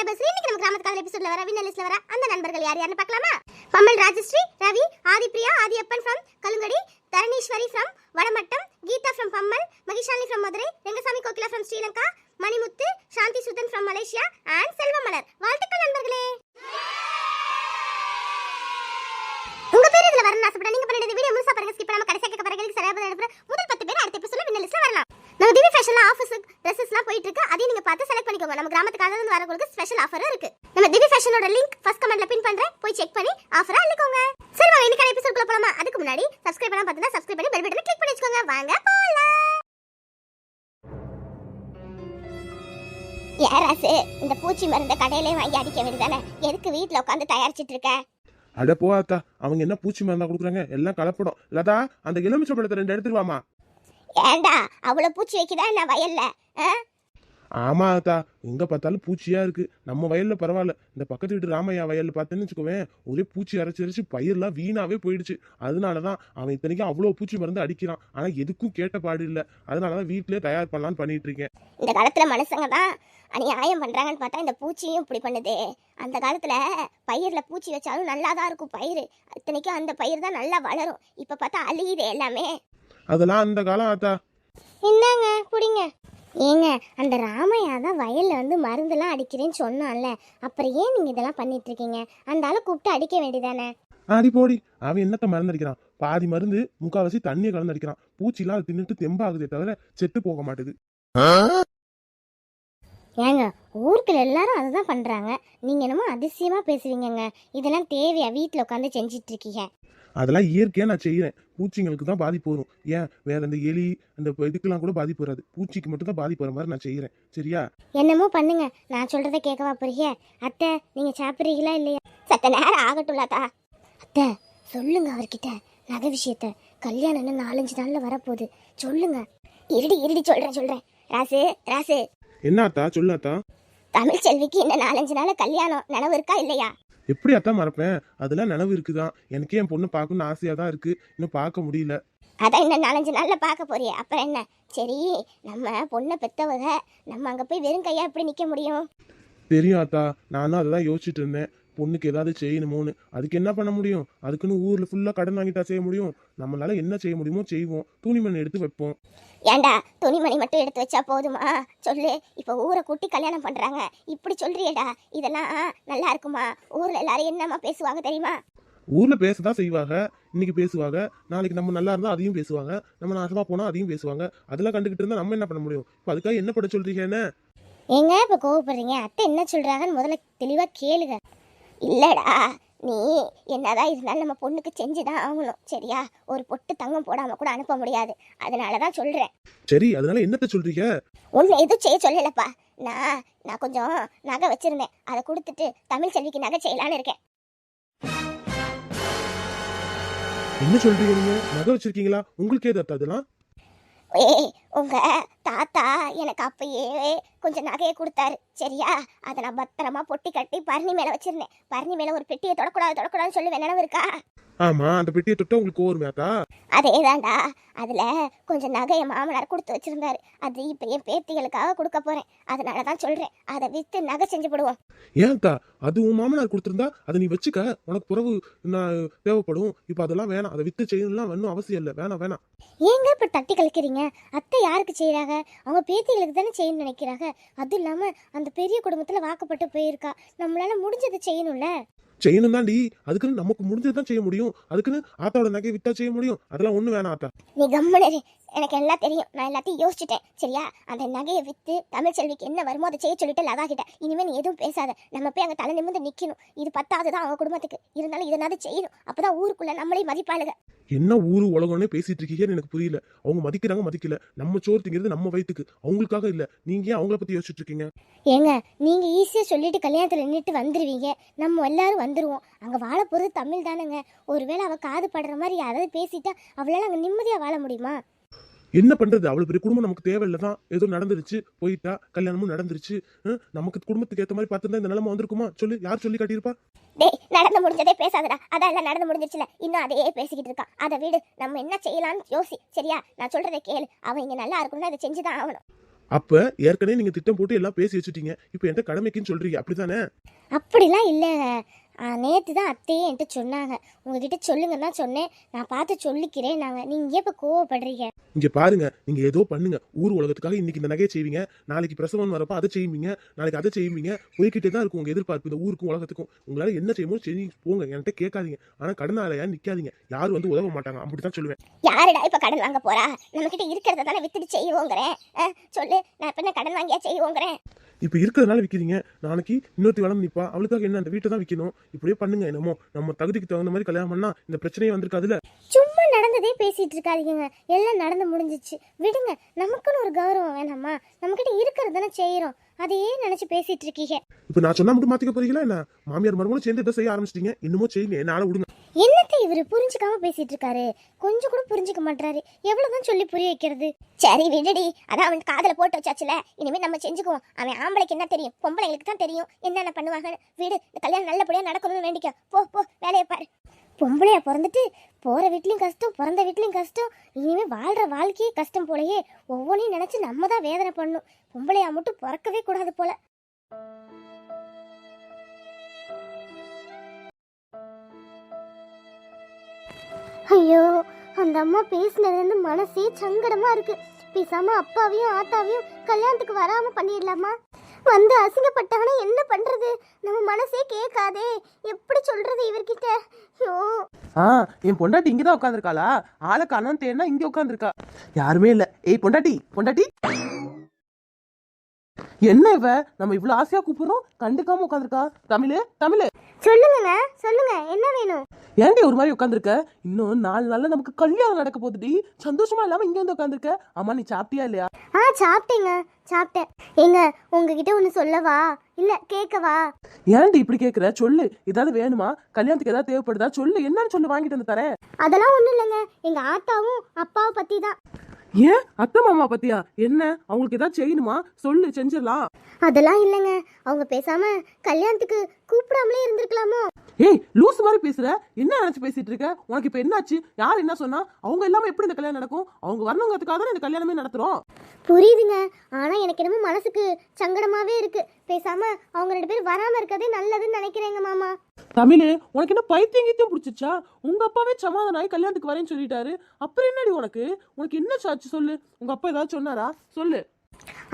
Subscribers இன்னைக்கு நம்ம கிராமத்து காதல் எபிசோட்ல வர வின்னர் லிஸ்ட்ல வர அந்த நண்பர்கள் யார் யாருன்னு பார்க்கலாமா? Pammal Rajashree Ravi Adipriya Adiyappan from Kalungadi Dharaneeswari from Vadamattam Geetha from Pammal Mahishali from Madurai Rengasamy Gokila from Sri Lanka Manimuthu Shanti Sudhan from Malaysia and Selvamalar. வாழ்த்துக்கள் நண்பர்களே. உங்க பேர் இதுல வரணும்னு ஆசைப்பட நீங்க பண்ணிட்டு வீடியோ முழுசா பாருங்க ஸ்கிப் பண்ணாம கடைசியா கேட்க பாருங்க சரியா பதில் அனுப்புற முதல் பத்து பேர் அடுத்த எபிசோட்ல வின்னர் லிஸ்ட்ல வரலாம் நம்ம திவி ஃபேஷன்ல ஆஃபர்ஸ் ட்ரெஸ்ஸஸ்லாம் போயிட்டு இருக்கு அதையும் நீங்க பார்த்து செலக்ட் பண்ணிக்கோங்க. நம்ம கிராமத்துக்காக இருந்து வரவங்களுக்கு ஸ்பெஷல் ஆஃபரும் இருக்கு. நம்ம திவி ஃபேஷனோட லிங்க் ஃபர்ஸ்ட் கமெண்ட்ல பின் பண்றேன். போய் செக் பண்ணி ஆஃபரா அள்ளிக்கோங்க. சரி வாங்க இன்னைக்கு எபிசோட் போலாமா? அதுக்கு முன்னாடி சப்ஸ்கிரைப் பண்ணாம பார்த்தா சப்ஸ்கிரைப் பண்ணி பெல் பட்டனை கிளிக் பண்ணி வச்சுக்கோங்க. வாங்க போலாம். யாராசு இந்த பூச்சி மருந்த கடையிலே வாங்கி அடிக்க வேண்டியதானே? எதுக்கு வீட்ல உட்காந்து தயாரிச்சிட்டு இருக்க? அட போத்தா அவங்க என்ன பூச்சி மருந்தா கொடுக்குறாங்க? எல்லாம் கலப்படம். லதா அந்த எலுமிச்சை பழத்தை ரெண்டு எடுத்துட்டு வாமா. ஏண்டா அவ்வளவு பூச்சி வைக்குதா நான் வயல்ல? ஆ? ஆமா அத்தா எங்க பார்த்தாலும் பூச்சியா இருக்கு. நம்ம வயல்ல பரவாயில்ல. இந்த பக்கத்து வீட்டு ராமையா வயல்ல பார்த்தேன்னு வச்சுக்கோவேன் ஒரே பூச்சி அரைச்சு அரைச்சு பயிரெல்லாம் வீணாவே போயிடுச்சு. அதனாலதான் அவன் இத்தனைக்கும் அவ்வளோ பூச்சி மருந்து அடிக்கிறான். ஆனா எதுக்கும் கேட்ட பாடு இல்ல. அதனாலதான் வீட்லயே தயார் பண்ணலாம்னு பண்ணிட்டு இருக்கேன். இந்த காலத்துல மனுஷங்க தான் அநியாயம் பண்றாங்கன்னு பார்த்தா இந்த பூச்சியும் இப்படி பண்ணுதே. அந்த காலத்துல பயிர்ல பூச்சி வச்சாலும் நல்லா தான் இருக்கும் பயிர் இத்தனைக்கும் அந்த பயிர் தான் நல்லா வளரும். இப்ப பார்த்தா அழியுது எல்லாமே. அதெல்லாம் அந்த காலம் ஆத்தா. என்னங்க குடிங்க. ஏங்க அந்த ராமையா தான் வயல்ல வந்து மருந்தெல்லாம் அடிக்கிறேன்னு சொன்னான்ல. அப்புறம் ஏன் நீங்க இதெல்லாம் பண்ணிட்டு இருக்கீங்க அந்த ஆளை கூப்பிட்டு அடிக்க வேண்டியதானே? அடி போடி. அவன் என்னத்த மருந்து அடிக்கிறான் பாதி மருந்து முக்காவாசி தண்ணியை கலந்து அடிக்கிறான் பூச்சிலாம் அது தின்னுட்டு தெம்பாகுதே தவிர செத்து போக மாட்டுது. ஏங்க ஊருக்குள்ள எல்லாரும் அதை தான் பண்றாங்க. நீங்க என்னமோ அதிசயமா பேசுவீங்கங்க இதெல்லாம் தேவையா? வீட்ல உட்காந்து செஞ்சிட்டு இருக்கீங்க அதெல்லாம் இயற்கையா நான் செய்யறேன் பூச்சிங்களுக்கு தான் பாதிப்பு வரும். ஏன்? வேற இந்த எலி அந்த இதுக்கெல்லாம் கூட பாதிப்பு வராது. பூச்சிக்கு மட்டும் தான் பாதிப்பு வர மாதிரி நான் செய்யறேன் சரியா? என்னமோ பண்ணுங்க. நான் சொல்றத கேட்கவா போறீங்க அத்தை நீங்க சாப்பிடுறீங்களா இல்லையா? சத்த நேரம் ஆகட்டும் லதா அத்தை சொல்லுங்க அவர்கிட்ட. நகை விஷயத்த. கல்யாணம் இன்னும் நாலஞ்சு நாள்ல வரப்போகுது. சொல்லுங்க. இருடி இருடி சொல்றேன் சொல்றேன். ராசு ராசு. என்ன அத்தா? சொல்லு அத்தா. தமிழ் செல்விக்கு இன்னும் நாலஞ்சு நாள் கல்யாணம் நினைவு இருக்கா இல்லையா? எப்படி அத்தா மறப்பேன்? அதெல்லாம் நினைவு இருக்குதான் எனக்கே என் பொண்ணு பார்க்கணும்னு ஆசையா தான் இருக்கு. இன்னும் பார்க்க முடியல. அதான் இன்னும் நாலஞ்சு நாள்ல பார்க்க போறியே. அப்புறம் என்ன? சரி நம்ம பொண்ணை பெத்தவங்க நம்ம அங்க போய் வெறும் கையா எப்படி நிக்க முடியும்? தெரியும் அத்தா. நானும் அதை தான் யோசிச்சுட்டு இருந்தேன். பொண்ணுக்கு ஏதாவது செய்யணுமோன்னு. அதுக்கு என்ன பண்ண முடியும்? அதுக்குன்னு ஊர்ல ஃபுல்லா கடன் வாங்கிட்டா செய்ய முடியும்? நம்மளால என்ன செய்ய முடியுமோ செய்வோம். துணிமணி எடுத்து வைப்போம். ஏண்டா துணிமணி மட்டும் எடுத்து வச்சா போதுமா? சொல்லு இப்போ ஊரை கூட்டி கல்யாணம் பண்றாங்க. இப்படி சொல்றியேடா இதெல்லாம் நல்லா இருக்குமா? ஊர்ல எல்லாரும் என்னம்மா பேசுவாங்க தெரியுமா? ஊர்ல பேசதான் செய்வாங்க. இன்னைக்கு பேசுவாங்க. நாளைக்கு நம்ம நல்லா இருந்தா அதையும் பேசுவாங்க. நம்ம நாசமா போனா அதையும் பேசுவாங்க. அதெல்லாம் கண்டுகிட்டு இருந்தா நம்ம என்ன பண்ண முடியும்? இப்போ அதுக்காக என்ன பண்ண சொல்றீங்க என்ன? ஏங்க இப்ப கோவப்படுறீங்க? அத்தை என்ன சொல்றாங்கன்னு முதல்ல தெளிவா கேளுங்க. இல்லடா நீ என்னதான் இருந்தாலும் நம்ம பொண்ணுக்கு செஞ்சுதான் ஆகணும் சரியா? ஒரு பொட்டு தங்கம் போடாம கூட அனுப்ப முடியாது. அதனாலதான் சொல்றேன். சரி அதனால என்னத்த சொல்றீங்க? உன்னை எதுவும் செய்ய சொல்லலப்பா. நான் நான் கொஞ்சம் நகை வச்சிருந்தேன். அதை கொடுத்துட்டு தமிழ் செல்விக்கு நகை செய்யலான்னு இருக்கேன். என்ன சொல்றீங்க நீங்க? நகை வச்சிருக்கீங்களா? உங்களுக்கு ஏது அத்தா அதெல்லாம்? உங்க தாத்தா எனக்கு அப்பயே கொஞ்சம் நகையை கொடுத்தாரு. சரியா? அதை நான் பத்திரமா பொட்டி கட்டி பரணி மேல வச்சிருந்தேன். பரணி மேல ஒரு பெட்டியை தொடக்கூடாது தொடக்கூடாதுன்னு சொல்லுவேன். நினைவு இருக்கா? ஆமா அந்த பெட்டியை தொட்டா உங்களுக்கு கோருமே அத்தா அதேதான்டா. அதுல கொஞ்சம் நகையை மாமனார் கொடுத்து வச்சிருந்தாரு. அது இப்ப என் பேத்திகளுக்காக கொடுக்க போறேன். அதனால தான் சொல்றேன். அதை வித்து நகை செஞ்சு போடுவோம். ஏன் அத்தா அது உன் மாமனார் கொடுத்திருந்தா அதை நீ வச்சுக்க. உனக்கு பிறகு நான் தேவைப்படும். இப்போ அதெல்லாம் வேணாம். அதை வித்து செய்யணும்லாம் ஒன்றும் அவசியம் இல்லை. வேணாம் வேணாம். ஏங்க இப்ப தட்டி கழிக்கிறீங்க அத்தை யாருக்கு செய்யறாங்க அவங்க பேத்திகளுக்கு தானே செய்யணும்னு நினைக்கிறாங்க. அதுவும் இல்லாம அந்த பெரிய குடும்பத்துல வாக்கப்பட்டு போயிருக்கா. நம்மளால முடிஞ்சதை செய்யணும்ல. செய்யணும் தாண்டி அதுக்குன்னு நமக்கு முடிஞ்சது தான் செய்ய முடியும். அதுக்குன்னு ஆத்தாவோட நகை வித்தா செய்ய முடியும். அதெல்லாம் ஒண்ணு வேணாம் ஆத்தா. நீ கம்முனு எனக்கு எல்லாம் தெரியும். நான் எல்லாத்தையும் யோசிச்சுட்டேன். சரியா? அந்த நகையை வித்து தமிழ் செல்விக்கு என்ன வருமோ அதை செய்ய சொல்லிட்டு லதா கிட்ட. இனிமே நீ எதுவும் பேசாத. நம்ம போய் அங்க தலை நிமிர்ந்து நிக்கணும். இது பத்தாவது தான் அவங்க குடும்பத்துக்கு. இருந்தாலும் இதனால செய்யணும். அப்பதான் ஊருக்குள்ள நம்மளே மதிப்பாளுக. என்ன ஊரு உலகம்னே பேசிட்டு இருக்கீங்கன்னு எனக்கு புரியல. அவங்க மதிக்கிறாங்க மதிக்கல. நம்ம சோறு திங்கிறது நம்ம வயித்துக்கு. அவங்களுக்காக இல்ல. நீங்க ஏன் அவங்கள பத்தி யோசிச்சுட்டு இருக்கீங்க? ஏங்க நீங்க ஈஸியா சொல்லிட்டு கல்யாணத்துல நின்றுட்டு வந்துருவீங்க. நம்ம எல்லாரும் வந்துருவோம். அங்க வாழ போறது தமிழ் தானேங்க ஒருவேளை அவ காது படுற மாதிரி யாராவது பேசிட்டா அவளால அங்க நிம்மதியா வாழ முடியுமா? என்ன பண்றது? அவ்வளவு பெரிய குடும்பம் நமக்கு தேவையில்ல தான் ஏதோ நடந்துருச்சு போயிட்டா கல்யாணமும் நடந்துருச்சு. நமக்கு குடும்பத்துக்கு ஏத்த மாதிரி பார்த்திருந்தா இந்த நிலைமை வந்திருக்குமா? சொல்லு யார் சொல்லி காட்டியிருப்பா? டேய் நடந்து முடிஞ்சதே பேசாதடா. அதான் எல்லாம் நடந்து முடிஞ்சிருச்சுல இன்னும் அதையே பேசிக்கிட்டு இருக்கான் அதை விடு நம்ம என்ன செய்யலாம்னு யோசி. சரியா? நான் சொல்றதை கேளு. அவன் இங்க நல்லா இருக்கணும்னா அதை செஞ்சுதான் ஆகணும். அப்ப ஏற்கனவே நீங்க திட்டம் போட்டு எல்லாம் பேசி வச்சுட்டீங்க. இப்ப என்கிட்ட கடமைக்குன்னு சொல்றீங்க. அப்படித்தானே? அப்படிலாம் இல்லைங்க நேற்று தான் அத்தையே என்கிட்ட சொன்னாங்க. உங்ககிட்ட சொல்லுங்கன்னு தான் சொன்னேன். நான் பார்த்து சொல்லிக்கிறேன் நாங்கள் நீங்கள் இப்போ கோவப்படுறீங்க? இங்க பாருங்க. நீங்க ஏதோ பண்ணுங்க. ஊர் உலகத்துக்காக இன்னைக்கு இந்த நகையை செய்வீங்க. நாளைக்கு பிரசவம் வரப்ப அதை செய்வீங்க. நாளைக்கு அதை செய்வீங்க. போய்கிட்டே தான் இருக்கும் உங்க எதிர்பார்ப்பு. இந்த ஊருக்கும் உலகத்துக்கும். உங்களால என்ன செய்யணும் செஞ்சு போங்க. என்கிட்ட கேட்காதீங்க. ஆனா கடனாலையா நிக்காதீங்க. யாரும் வந்து உதவ மாட்டாங்க. அப்படித்தான் சொல்லுவேன். யாருடா இப்போ கடன் வாங்க போறா? நம்மக்கிட்ட இருக்கிறத தானே வித்துட்டு செய்வோங்கிறேன். சொல்லு. நான் இப்போ என்ன கடன் வாங்கியா செய்வோங்கிறேன்? இப்ப இருக்கிறதுனால விக்கிறீங்க. நாளைக்கு இன்னொருத்தி வளர்ந்து நிப்பா. அவளுக்காக என்ன அந்த வீட்டை தான் விற்கணும் இப்படியே பண்ணுங்க என்னமோ. நம்ம தகுதிக்கு தகுந்த மாதிரி கல்யாணம் பண்ணா இந்த பிரச்சனையே வந்திருக்காதுல சும்மா நடந்ததே பேசிட்டு இருக்காதீங்க எல்லாம் நடந்து முடிஞ்சிச்சு. விடுங்க. நமக்குன்னு ஒரு கௌரவம் வேணாமா? நம்மக்கிட்ட இருக்கிறது தானே செய்கிறோம் அதையே நினச்சி பேசிட்டு இருக்கீங்க. இப்ப நான் சொன்னா மட்டும் மாத்திக்க போறீங்களா என்ன? மாமியார் மருமகளும் சேர்ந்து இதை செய்ய ஆரம்பிச்சிட்டீங்க. இன்னமும் செய்யுங்க. என்னால விடுங்க. என்னத்தை இவர் புரிஞ்சுக்காம பேசிட்டு இருக்காரு? கொஞ்சம் கூட புரிஞ்சுக்க மாட்டாரு எவ்வளவுதான் சொல்லி புரிய வைக்கிறது? சரி விடுடி. அதான் அவன் காதல போட்டு வச்சாச்சுல. இனிமே நம்ம செஞ்சுக்குவோம். அவன் ஆம்பளைக்கு என்ன தெரியும்? பொம்பளைங்களுக்கு தான் தெரியும். என்னென்ன பண்ணுவாங்கன்னு. வீடு இந்த கல்யாணம் நல்லபடியா நடக்கணும்னு வேண்டிக்க. போ போ வேலையை பாரு. பொம்பளையா பிறந்துட்டு போற வீட்லயும் கஷ்டம் பிறந்த வீட்லயும் கஷ்டம். இனிமே வாழ்ற வாழ்க்கையே கஷ்டம் போலயே. ஒவ்வொன்றையும் நினைச்சு நம்ம தான் வேதனை பண்ணணும் பொம்பளையா மட்டும் பிறக்கவே கூடாது போல. ஐயோ அந்த அம்மா பேசினதுலேருந்து மனசே சங்கடமா இருக்கு. பேசாம அப்பாவையும் ஆத்தாவையும் கல்யாணத்துக்கு வராம பண்ணிடலாமா? வந்து அசிங்கப்பட்டாங்கன்னா என்ன பண்றது? நம்ம மனசே கேட்காதே. எப்படி சொல்றது இவர்கிட்ட? ஐயோ. ஆ என் பொண்டாட்டி இங்கே தான் உட்காந்துருக்காளா ஆளை காணோம் தேடினா இங்கே உட்காந்துருக்கா யாருமே இல்லை. ஏய் பொண்டாட்டி பொண்டாட்டி. என்ன இவ? நம்ம இவ்வளோ ஆசையா கூப்பிடுறோம்? கண்டுக்காம உட்காந்துருக்கா தமிழு தமிழு. சொல்லுங்கங்க சொல்லுங்க. என்ன வேணும்? ஏன்டி ஒரு மாதிரி உட்காந்துருக்க இன்னும் நாலு நாள்ல நமக்கு கல்யாணம் நடக்க போகுதுடி. சந்தோஷமா இல்லாம இங்க வந்து உட்காந்துருக்க அம்மா நீ சாப்பிட்டியா இல்லையா? ஆ சாப்பிட்டேங்க சாப்பிட்டேன். ஏங்க உங்ககிட்ட ஒன்று சொல்லவா? இல்ல கேட்கவா? ஏன்டி இப்படி கேக்குற? சொல்லு. ஏதாவது வேணுமா? கல்யாணத்துக்கு ஏதாவது தேவைப்படுதா? சொல்லு. என்னன்னு சொல்லு வாங்கிட்டு வந்து தரேன். அதெல்லாம் ஒன்றும் இல்லைங்க. எங்க ஆத்தாவும் அப்பாவை பத்தி தான் ஏன்? அத்தை மாமா பத்தியா? என்ன? அவங்களுக்கு ஏதாவது செய்யணுமா? சொல்லு செஞ்சிடலாம். அதெல்லாம் இல்லைங்க. அவங்க பேசாம கல்யாணத்துக்கு கூப்பிடாமலே இருந்திருக்கலாமோ? ஏய் லூஸ் மாதிரி பேசுற. என்ன நினைச்சு பேசிட்டு இருக்க? உனக்கு இப்ப என்னாச்சு? யார் என்ன சொன்னா? அவங்க இல்லாம எப்படி இந்த கல்யாணம் நடக்கும்? அவங்க வரணுங்கிறதுக்காக தான் இந்த கல்யாணமே நடத்துறோம். புரியுதுங்க. ஆனா எனக்கு என்னமோ மனசுக்கு சங்கடமாவே இருக்கு. பேசாம அவங்க ரெண்டு பேரும் வராம இருக்கதே நல்லதுன்னு நினைக்கிறேங்க மாமா. தமிழ் உனக்கு என்ன பைத்தியம் கீத்தியம் பிடிச்சிச்சா உங்க அப்பாவே சமாதானம் ஆகி கல்யாணத்துக்கு வரேன்னு சொல்லிட்டாரு. அப்புறம் என்னடி உனக்கு? உனக்கு என்ன சாச்சு சொல்லு? உங்க அப்பா ஏதாவது சொன்னாரா? சொல்லு.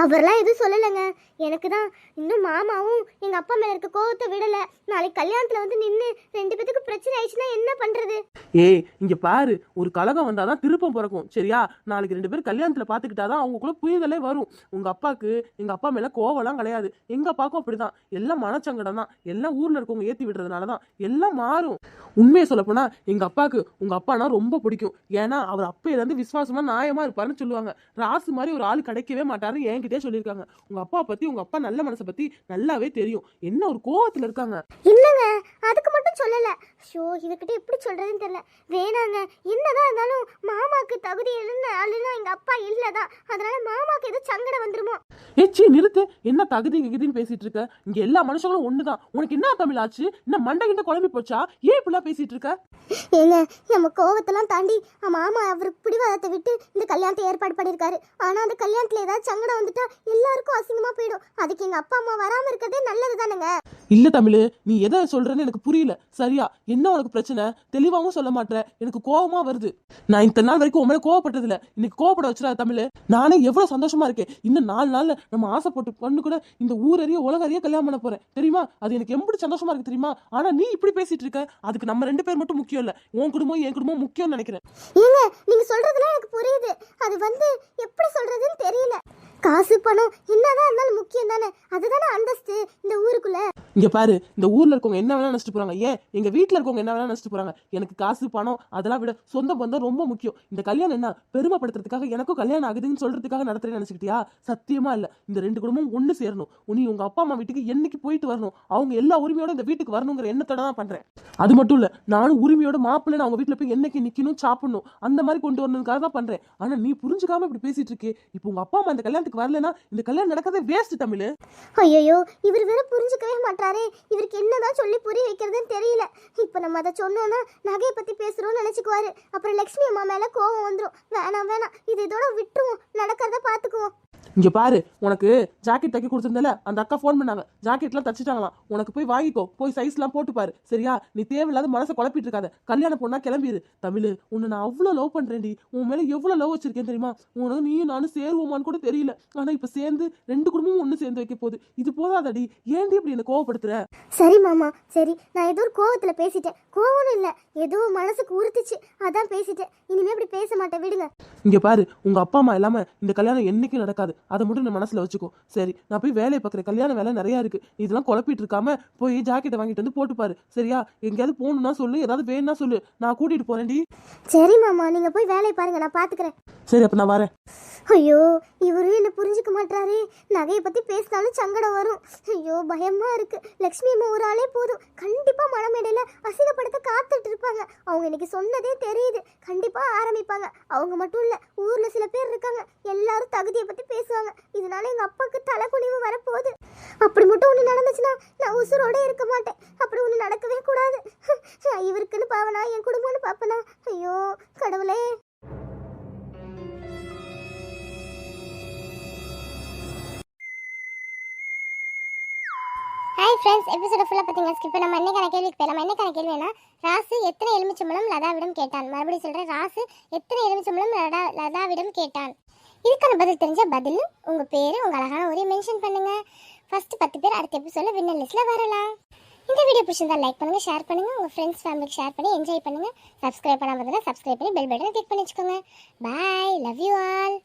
அவர்லாம் எதுவும் சொல்லலைங்க. எனக்கு தான் இன்னும் மாமாவும் எங்கள் அப்பா மேலே இருக்க கோவத்தை விடலை. நாளைக்கு கல்யாணத்தில் வந்து நின்று ரெண்டு பேத்துக்கு பிரச்சனை ஆயிடுச்சுன்னா என்ன பண்ணுறது ஏய் இங்கே பாரு. ஒரு கலகம் வந்தாதான் திருப்பம் பிறக்கும். சரியா? நாளைக்கு ரெண்டு பேரும் கல்யாணத்தில் பார்த்துக்கிட்டா தான் அவங்களுக்குள்ள புரிதலே வரும். உங்கள் அப்பாவுக்கு எங்கள் அப்பா மேலே கோவம்லாம் கிடையாது. எங்கள் அப்பாவுக்கும் அப்படி தான் எல்லாம் மனச்சங்கடம் தான். எல்லாம் ஊரில் இருக்கவங்க விடுறதுனால தான் எல்லாம் மாறும். உண்மையை சொல்லப்போனால் எங்கள் அப்பாவுக்கு உங்கள் அப்பானா ரொம்ப பிடிக்கும். ஏன்னா அவர் அப்பையிலேருந்து விசுவாசமாக நியாயமாக இருப்பாருன்னு சொல்லுவாங்க. ராசு மாதிரி ஒரு ஆள் கிடைக்கவே மாட்டாருன்னு என்கிட்டயே சொல்லியிருக்காங்க. உங்க அப்பா பத்தி உங்க அப்பா நல்ல மனசை பத்தி நல்லாவே தெரியும். என்ன ஒரு கோவத்துல இருக்காங்க? இல்லைங்க அதுக்கு மட்டும் சொல்லல. ஷோ இவர்கிட்ட எப்படி சொல்றதுன்னு தெரியல. வேணாங்க என்னதான் இருந்தாலும் மாமாக்கு தகுதி இல்லைன்னு ஆளுன்னா எங்க அப்பா இல்லதான். அதனால மாமாக்கு எதுவும் சங்கடம் வந்துருமோ? ஏச்சி நிறுத்து. என்ன தகுதி விகுதின்னு பேசிட்டு இருக்க? இங்க எல்லா மனுஷங்களும் ஒண்ணுதான். உனக்கு என்ன தமிழ் ஆச்சு? என்ன மண்டை கிட்ட குழம்பி போச்சா? ஏன் இப்படிலாம் பேசிட்டு இருக்க? ஏங்க நம்ம கோவத்தெல்லாம் தாண்டி மாமா அவர் பிடிவாதத்தை விட்டு இந்த கல்யாணத்தை ஏற்பாடு பண்ணியிருக்காரு. ஆனா அந்த கல்யாணத்துல ஏதாவது சங்கடம் வந்துட்டா எல்லாருக்கும் அசிங்கமா போயிடும். அதுக்கு எங்க அப்பா அம்மா வராம இருக்கதே நல்லது தானுங்க இல்ல தமிழ் நீ எதை சொல்கிறேன்னு எனக்கு புரியல. சரியா? என்ன உனக்கு பிரச்சனை? தெளிவாகவும் சொல்ல மாட்ற எனக்கு கோவமா வருது. நான் இத்தனை நாள் வரைக்கும் உங்களை கோவப்பட்டது இல்ல இன்னைக்கு கோவப்பட வச்சுடா தமிழ். நானே எவ்வளவு சந்தோஷமா இருக்கேன். இன்னும் நாலு நாள்ல நம்ம ஆசைப்பட்டு பொண்ணு கூட இந்த ஊரறிய உலகறிய கல்யாணம் பண்ண போறேன். தெரியுமா? அது எனக்கு எப்படி சந்தோஷமா இருக்கு தெரியுமா? ஆனா நீ இப்படி பேசிட்டு இருக்க அதுக்கு நம்ம ரெண்டு பேர் மட்டும் முக்கியம் இல்ல. உன் குடும்பம் என் குடும்பம் முக்கியம்னு நினைக்கிறேன். ஏங்க நீங்க சொல்றதுலாம் எனக்கு புரியுது. அது வந்து எப்படி சொல்றதுன்னு தெரியல. காசு பணம் என்னதான் இருந்தாலும் முக்கியம் தானே? அதுதானே அந்தஸ்து இந்த ஊருக்குள்ள? இங்க பாரு இந்த ஊர்ல இருக்கவங்க என்ன வேணா நினைச்சிட்டு போறாங்க. ஏன்? எங்க வீட்ல இருக்கவங்க என்ன வேணா நினைச்சிட்டு போறாங்க. எனக்கு காசு பணம் அதெல்லாம் விட சொந்த பந்தம் ரொம்ப முக்கியம். இந்த கல்யாணம் என்ன? பெருமைப்படுத்துறதுக்காக எனக்கும் கல்யாணம் ஆகுதுன்னு சொல்றதுக்காக நடத்துறேன்னு நினைச்சுக்கிட்டியா? சத்தியமா இல்ல. இந்த ரெண்டு குடும்பம் ஒண்ணு சேரணும். உனி உங்க அப்பா அம்மா வீட்டுக்கு என்னைக்கு போயிட்டு வரணும்? அவங்க எல்லா உரிமையோட இந்த வீட்டுக்கு வரணுங்கிற எண்ணத்தோட தான் பண்றேன். அது மட்டும் இல்ல நானும் உரிமையோட மாப்பிள்ளை அவங்க வீட்டுல போய் என்னைக்கு நிக்கணும் சாப்பிடணும் அந்த மாதிரி கொண்டு வரணுக்காக தான் பண்றேன். ஆனா நீ புரிஞ்சுக்காம இப்படி பேசிட்டு இருக்கே. இப்போ உங்க அப்பா அம்மா இந்த கல்யாணத்துக்கு வரலனா இந்த கல்யாணம் நடக்கதே வேஸ்ட் தமிழ். ஐயோ இவர் வேற புரிஞ்சுக்கவே மாட்டாரே இவருக்கு என்னதான் சொல்லி புரிய வைக்கிறதுன்னு தெரியல. இப்போ நம்ம அதை சொன்னோம்னா நகையை பத்தி பேசுறோம்னு நினைச்சுக்குவாரு. அப்புறம் லக்ஷ்மி அம்மா மேல கோவம் வந்துடும் வேணாம் வேணாம். இது இதோட விட்டுருவோம். நடக்கிறத பாத்துக்குவோம் இங்க பாரு உனக்கு ஜாக்கெட் தைக்க கொடுத்துருந்தல அந்த அக்கா ஃபோன் பண்ணாங்க. ஜாக்கெட்லாம் தச்சுட்டாங்களாம். உனக்கு போய் வாங்கிக்கோ. போய் சைஸ்லாம் போட்டு பாரு. சரியா? நீ தேவையில்லாத மனசை குழப்பிட்டு இருக்காத. கல்யாணம் பொண்ணா கிளம்பிடு தமிழ் உன்னை நான் அவ்வளோ லவ் பண்றேன்டி. உன் மேல எவ்வளவு லவ் வச்சிருக்கேன் தெரியுமா? உனக்கு நீயும் நானும் சேருவோமான்னு கூட தெரியல. ஆனா இப்ப சேர்ந்து ரெண்டு குடும்பமும் ஒண்ணு சேர்ந்து வைக்க போகுது. இது போதாதடி. ஏன்டி இப்படி என்ன கோவப்படுத்துற? சரி மாமா. சரி நான் ஏதோ ஒரு கோவத்துல பேசிட்டேன். கோவம்னு இல்ல. ஏதோ மனசுக்கு உறுத்துச்சு. அதான் பேசிட்டேன். இனிமே இப்படி பேச மாட்டேன். விடுங்க. இங்க பாரு உங்க அப்பா அம்மா இல்லாம இந்த கல்யாணம் என்னைக்கும் நடக்காது. அதை மட்டும் நான் மனசில் வச்சுக்கோ. சரி நான் போய் வேலையை பார்க்குற கல்யாண வேலை நிறையா இருக்குது இதெல்லாம் குழப்பிட்டு இருக்காம போய் ஜாக்கெட்டை வாங்கிட்டு வந்து போட்டுப்பாரு சரியா? எங்கேயாவது போகணும்னா சொல்லு. ஏதாவது வேணும்னா சொல்லு. நான் கூட்டிகிட்டு போகிறேன்டி சரி மாமா நீங்கள் போய் வேலையை பாருங்கள் நான் பார்த்துக்கிறேன் சரி அப்ப நான் வரேன். ஐயோ இவரும் என்ன புரிஞ்சுக்க மாட்டாரு நகையை பத்தி பேசினாலும் சங்கடம் வரும். ஐயோ பயமா இருக்கு. லக்ஷ்மி அம்மா ஒரு ஆளே போதும். கண்டிப்பா மனமேடையில அசிங்கப்படுத்த காத்துட்டு இருப்பாங்க. அவங்க இன்னைக்கு சொன்னதே தெரியுது. கண்டிப்பா ஆரம்பிப்பாங்க. அவங்க மட்டும் இல்ல ஊர்ல சில பேர் இருக்காங்க. எல்லாரும் தகுதியை பத்தி பேசுவாங்க. இதனால எங்க அப்பாவுக்கு தலைக்குனிவு வரப்போகுது. அப்படி மட்டும் ஒண்ணு நடந்துச்சுன்னா நான் உசுரோட இருக்க மாட்டேன். அப்படி ஒண்ணு நடக்கவே கூடாது. இவருக்குன்னு பாவனா என் குடும்பம்னு பாப்பனா? ஐயோ கடவுளே. ஹாய் ஃப்ரெண்ட்ஸ் எபிசோட ஃபுல்லாக பார்த்தீங்கன்னா ஸ்கிப் நம்ம என்னைக்கான கேள்விக்கு போய் நம்ம என்னைக்கான கேள்வினா ராசு எத்தனை எலுமிச்சம்பளம் லதாவிடம் கேட்டான். மறுபடியும் சொல்கிறேன் ராசு எத்தனை எலுமிச்சம்பளம் லதா லதாவிடம் கேட்டான். இதுக்கான பதில் தெரிஞ்ச பதில் உங்கள் பேர் உங்கள் அழகான ஒரே மென்ஷன் பண்ணுங்கள் ஃபஸ்ட்டு பத்து பேர் அடுத்த எபிசோட வின்னர் லிஸ்ட்டில் வரலாம். இந்த வீடியோ பிடிச்சிருந்தா லைக் பண்ணுங்கள் ஷேர் பண்ணுங்கள் உங்கள் ஃப்ரெண்ட்ஸ் ஃபேமிலிக்கு ஷேர் பண்ணி என்ஜாய் பண்ணுங்கள் சப்ஸ்கிரைப் பண்ணாமல் சப்ஸ்கிரைப் பண்ணி பெல் பட்டனை கிளிக் பண்ணி வச்சுக்கோங்க. Bye love you all